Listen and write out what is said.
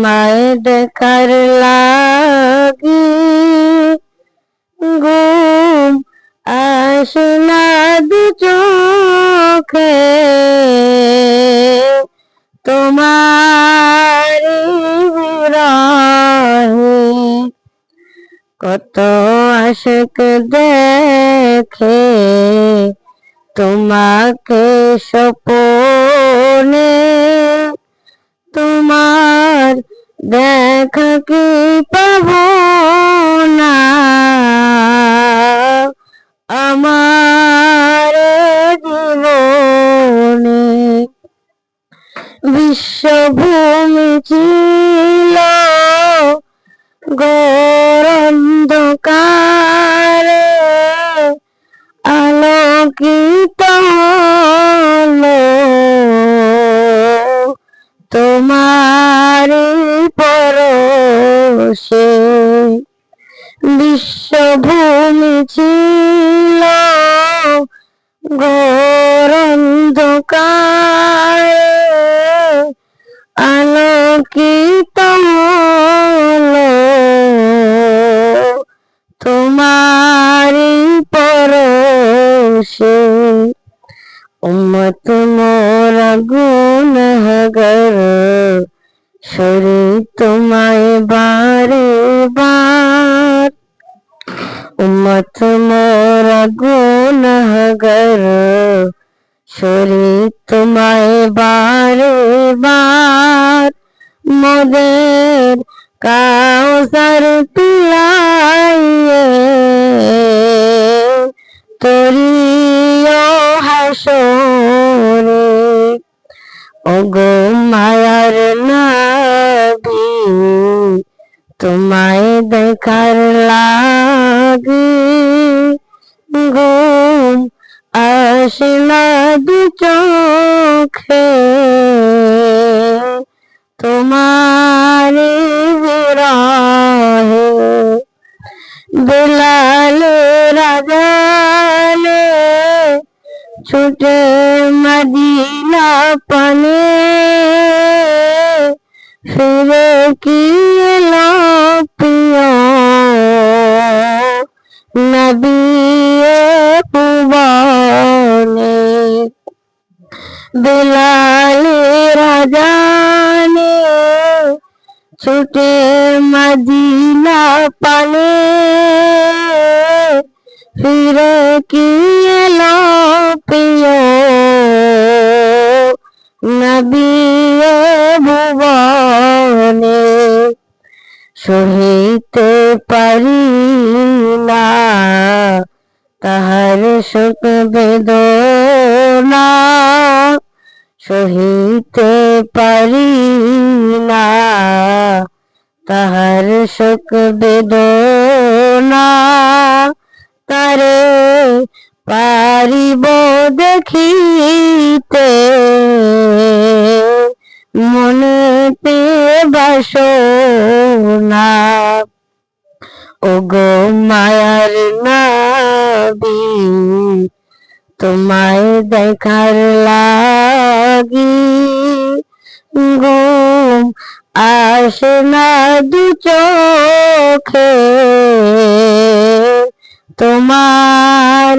তোমায় দেখার লাগি? ঘুম আসে না দু চোখে। তোমার কত আশক দেখে। তোমাকে সপনে তোমার দেখা কি পাব না আমার জীবনে বিশ্বভূমি ছিল গরন্ধকারে গরন্ধকারে আলোকিত হলো তোমারি পরশে উম্মত মোরা গুনহগার শরী তোমায় বারে বার। উম্মত মোরা গুনহগার শরী তোমায় বারে বার মোদের কাউসার পিলাইয়ে। তরিও হাসরে, ওগো মায়ার নাবি তোমায় দেখার লাগি। ঘুম আসে না দু চোখে। তোমার বেলাল রাজালে ছুটে মদিনা পানে। ফিরে কি নবী বেলাল রাজানে ছুটে মদিনা পানে ফিরে কি এলো প্রিয় নবী ভুবনে সহিতে পারি না তাহার সুখ বেদনা। সহিতে পারি না। তাহার সুখ বেদনা তারে পারিব দেখিতে। মনে পে বাসনা। ওগো মায়ার নাবি, তোমায় দেখার লাগি আসে না দু চোখে তোমার